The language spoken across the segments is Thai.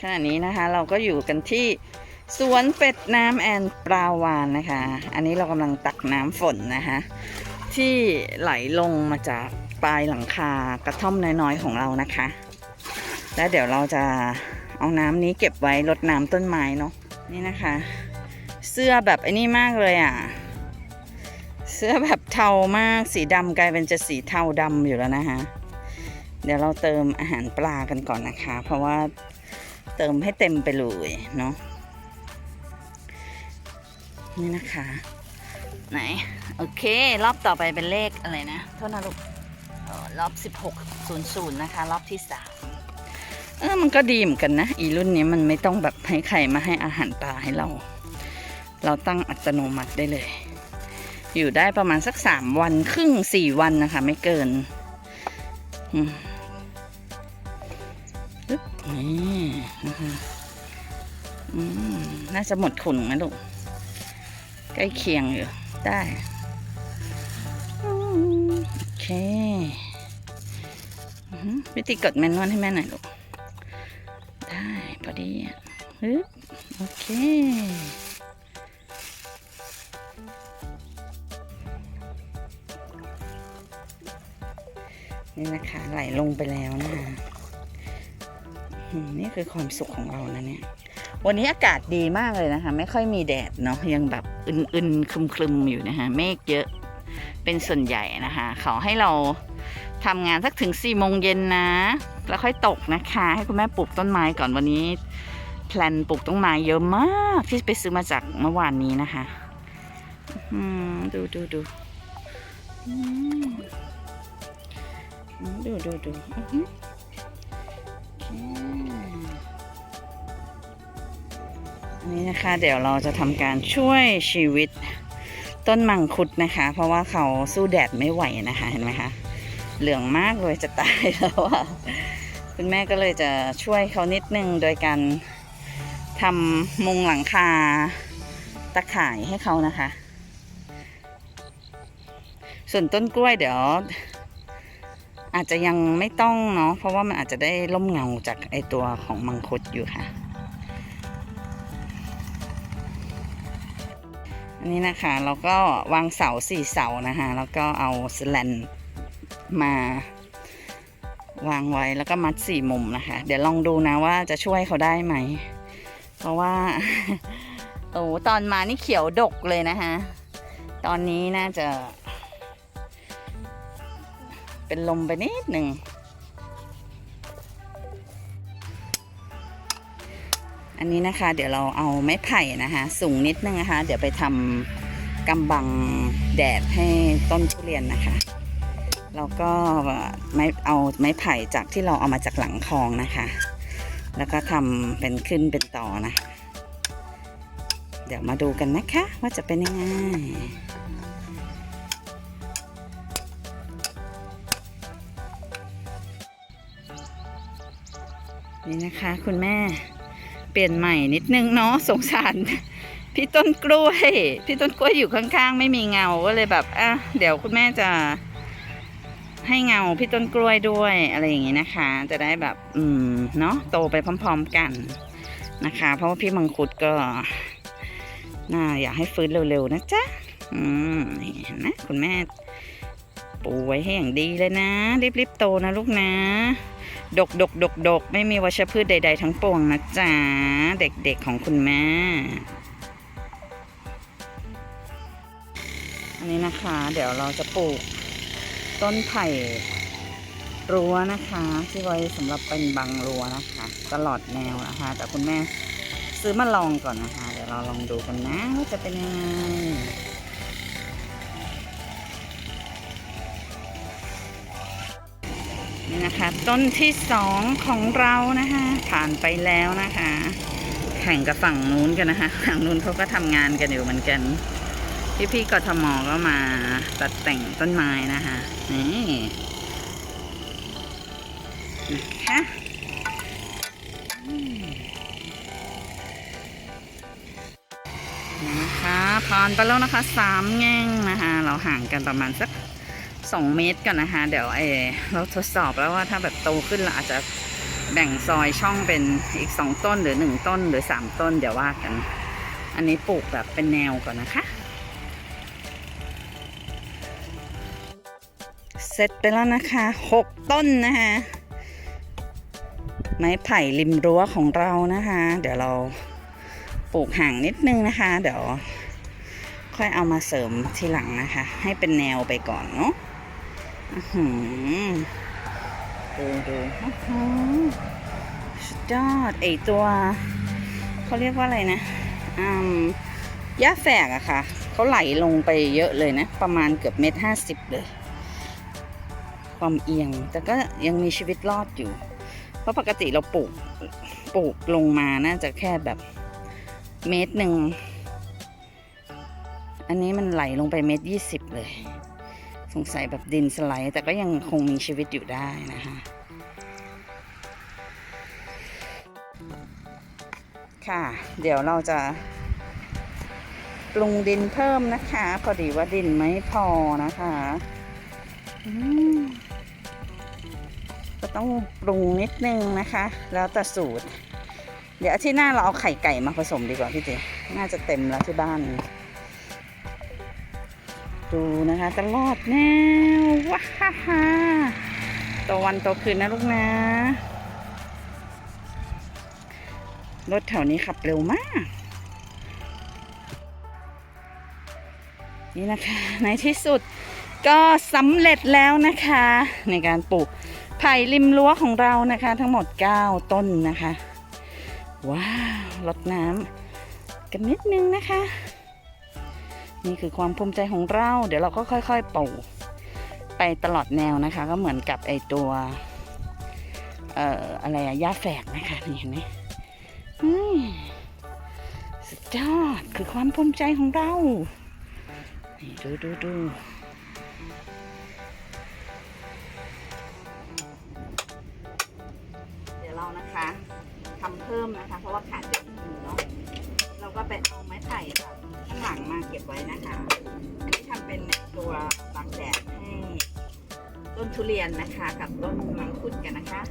ขณะนี้นะคะเราก็อยู่กันที่สวนเป็ดน้ำแอนปลาวานนะคะ อันนี้เรากำลังตักน้ำฝนนะคะที่ไหลลงมาจากปลายหลังคากระท่อมน้อยๆของเรานะคะ แล้วเดี๋ยวเราจะเอาน้ำนี้เก็บไว้รดน้ำต้นไม้เนาะนี่นะคะ เสื้อแบบไอ้นี่มากเลยอะ เสื้อแบบเทามากสีดำกลายเป็นจะสีเทาดำอยู่แล้วนะคะ เดี๋ยวเราเติมอาหารปลากันก่อนนะคะ เพราะว่าเติมให้เต็มไปเลยเนาะนี่นะคะ ไหน โอเค รอบต่อไปเป็นเลขอะไรนะ โทษนะลูกเอ่อรอบ 1600 นะคะ รอบที่ 3 เออมันก็ดีเหมือนกันนะ อีรุ่นนี้มันไม่ต้องแบบให้ใครมาให้อาหารปลาให้เรา เราตั้งอัตโนมัติได้เลย อยู่ได้ประมาณสัก 3 วันครึ่ง 4 วันนะคะ ไม่เกิน อืม นี่นะคะอืมน่าจะหมดขุนนะลูก ใกล้เคียงอยู่ ได้โอเควิธีกดแมนนวลให้แม่หน่อยลูก ได้พอดีอะฮึโอเคนี่นะคะไหลลงไปแล้วนะคะ นี่คือความสุขของเรานะเนี่ย วันนี้อากาศดีมากเลยนะคะ ไม่ค่อยมีแดดเนาะยังแบบอึนๆคลึมๆอยู่นะคะเมฆเยอะเป็นส่วนใหญ่นะคะเขาให้เราทำงานสักถึง4ี่โมงเย็นนะ แล้วค่อยตกนะคะ ให้คุณแม่ปลูกต้นไม้ก่อนวันนี้แพลนปลูกต้นไม้เยอะมากที่ไปซื้อมาจากเมื่อวานนี้นะคะอืมดูดูดูอืมอืมดูดูดู นนี้นะคะ เดี๋ยวเราจะทำการช่วยชีวิตต้นมังคุดนะคะ เพราะว่าเขาสู้แดดไม่ไหวนะคะเห็นไหมคะ เหลืองมากเลยจะตายแล้วอะคุณแม่ก็เลยจะช่วยเขานิดนึงโดยการทำมุงหลังคาตะข่ายให้เขานะคะ ส่วนต้นกล้วยเดี๋ยว อาจจะยังไม่ต้องเนาะเพราะว่ามันอาจจะได้ร่มเงาจากไอตัวของมังคุดอยู่ค่ะ อันนี้นะคะเราก็วางเสาสี่เสานะคะแล้วก็เอาสแลนมาวางไว้แล้วก็มัดสี่มุมนะคะ เดี๋ยวลองดูนะว่าจะช่วยเขาได้ไหม เพราะว่าโอ้ตอนมานี่เขียวดกเลยนะคะ ตอนนี้น่าจะ เป็นลมไปนิดหนึ่ง อันนี้นะคะ เดี๋ยวเราเอาไม้ไผ่นะคะ สูงนิดนึงนะคะ เดี๋ยวไปทำกำบังแดดให้ต้นทุเรียนนะคะแล้วก็ไม้เอาไม้ไผ่จากที่เราเอามาจากหลังคลองนะคะ แล้วก็ทำเป็นขึ้นเป็นต่อนะ เดี๋ยวมาดูกันนะคะว่าจะเป็นยังไง นี่นะคะ คุณแม่เปลี่ยนใหม่นิดนึงเนาะสงสาร พี่ต้นกล้วย พี่ต้นกล้วยอยู่ข้างๆ ไม่มีเงาก็เลยแบบอะเดี๋ยวคุณแม่จะให้เงาพี่ต้นกล้วยด้วยอะไรอย่างงี้นะคะ จะได้แบบ อืมเนาะโตไปพร้อม ๆกันนะคะ เพราะว่าพี่มังคุดก็น่าอยากให้ฟื้นเร็วๆนะจ๊ะ อืมนี่เห็นนะคุณแม่ ปูไว้ให้อย่างดีเลยนะ รีบๆโตนะลูกนะ ดกดกดกดกไม่มีวัชพืชใด ๆ ทั้งปวงนะจ๊ะ เด็กๆของคุณแม่ อันนี้นะคะ เดี๋ยวเราจะปลูกต้นไผ่รั้วนะคะ ที่ไว้สำหรับเป็นบังรั้วนะคะ ตลอดแนวนะคะ แต่คุณแม่ซื้อมาลองก่อนนะคะ เดี๋ยวเราลองดูกันนะว่าจะเป็นยังไง นี่นะคะ ต้นที่สองของเรานะคะ ผ่านไปแล้วนะคะ แข่งกับฝั่งนู้นกันนะคะ ฝั่งนู้นเขาก็ทำงานกันอยู่เหมือนกัน พี่พี่ๆกทมก็มาตัดแต่งต้นไม้นะคะนี่นะคะนะคะผ่านไปแล้วนะคะสามแง่งนะคะ เราห่างกันประมาณสัก สองเมตรกันนะคะ เดี๋ยวไอเราทดสอบแล้วว่าถ้าแบบโตขึ้นเราอาจจะแบ่งซอยช่องเป็นอีกสองต้นหรือหนึ่งต้นหรือสามต้นเดี๋ยวว่ากัน อันนี้ปลูกแบบเป็นแนวก่อนนะคะ เสร็จไปแล้วนะคะหกต้นนะคะไม้ไผ่ริมรั้วของเรานะคะ เดี๋ยวเราปลูกห่างนิดนึงนะคะ เดี๋ยวค่อยเอามาเสริมทีหลังนะคะ ให้เป็นแนวไปก่อนเนาะ ดูดูอื้อหือสุดยอดไอตัวเขาเรียกว่าอะไรนะอืมหญ้าแฝกอะค่ะ เขาไหลลงไปเยอะเลยนะ ประมาณเกือบเมตรห้าสิบเลย ความเอียง แต่ก็ยังมีชีวิตรอดอยู่ เพราะปกติเราปลูก ปลูกลงมาน่าจะแค่แบบเมตรหนึ่ง อันนี้มันไหลลงไปเมตรยี่สิบเลย สงสัยแบบดินสไลด์แต่ก็ยังคงมีชีวิตอยู่ได้นะคะค่ะ เดี๋ยวเราจะปรุงดินเพิ่มนะคะพอดีว่าดินไม่พอนะคะก็ต้องปรุงนิดนึงนะคะ แล้วแต่สูตร เดี๋ยวอาทิตย์หน้าเราเอาไข่ไก่มาผสมดีกว่าพี่เจน่าจะเต็มแล้วที่บ้าน ดูนะคะตลอดแนวว้าฮ่าฮ่าโตวันโตคืนนะลูกนะ รถแถวนี้ขับเร็วมาก นี่นะคะ ในที่สุดก็สำเร็จแล้วนะคะ ในการปลูกไผ่ริมรั้วของเรานะคะ ทั้งหมด 9 ต้นนะคะ ว้าวรดน้ำกันนิดนึงนะคะ นี่คือความภูมิใจของเรา เดี๋ยวเราก็ค่อยๆปลูกไปตลอดแนวนะคะ ก็เหมือนกับไอตัวเอ่ออะไรอะหญ้าแฝกนะคะนี่เห็นไหมสุดยอดคือความภูมิใจของเราดูดูดูเดี๋ยวเรานะคะทำเพิ่มนะคะ เพราะว่าขาดเยอะอยู่เนาะเราก็ไปเอา ไม้ไผ่แบบข้างหลังมาเก็บไว้นะคะ อันนี้ทำเป็นตัวบางแดดให้ต้นทุเรียนนะคะ กับต้นมังคุดกันนะคะ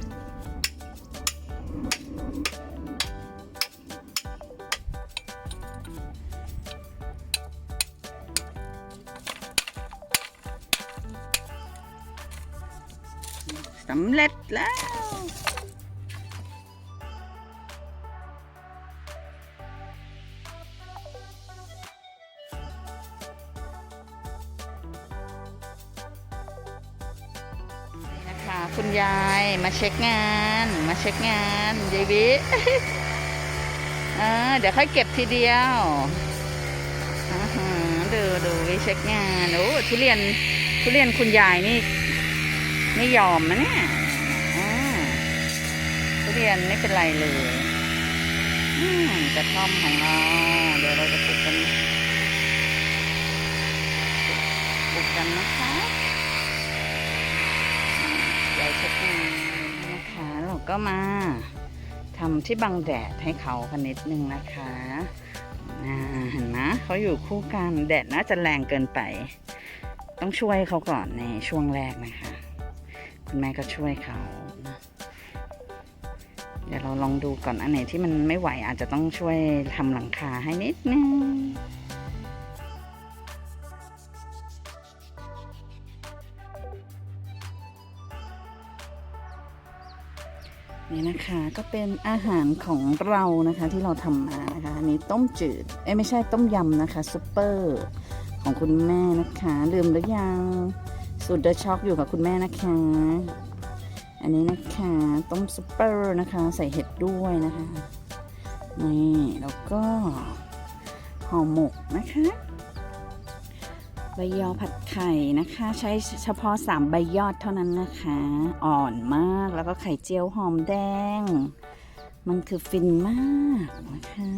สำเร็จแล้ว คุณยายมาเช็คงาน มาเช็คงานยายวิเออเดี๋ยวค่อยเก็บทีเดียวดูดูวิเช็คงานโอ้ทุเรียนทุเรียนคุณยายนี่ ไม่ยอมนะเนี่ยทุเรียนไม่เป็นไรเลยกระท่อมของเราเดี๋ยวเราจะปลูกกันปลูกกันนะคะ ใหญ่ชัดงานนะคะ เราก็มาทำที่บังแดดให้เขากันนิดนึงนะคะเห็นไหมเขาอยู่คู่กันแดดน่าจะแรงเกินไป ต้องช่วยเขาก่อนในช่วงแรกนะคะ คุณแม่ก็ช่วยเขานะเดี๋ยวเราลองดูก่อนอันไหนที่มันไม่ไหวอาจจะต้องช่วยทำหลังคาให้นิดนึง นี่นะคะก็เป็นอาหารของเรานะคะที่เราทำมานะคะอันนี้ต้มจืดเอ้ไม่ใช่ต้มยำนะคะซุปเปอร์ของคุณแม่นะคะลืมหรือยังสูตรเดอะช็อกอยู่กับคุณแม่นะคะ อันนี้นะคะต้มซุปเปอร์นะคะใส่เห็ดด้วยนะคะนี่แล้วก็ห่อหมกนะคะ ใบยอผัดไข่นะคะ ใช้เฉพาะ 3 ใบยอดเท่านั้นนะคะ อ่อนมากแล้วก็ไข่เจียวหอมแดง มันคือฟินมากนะคะ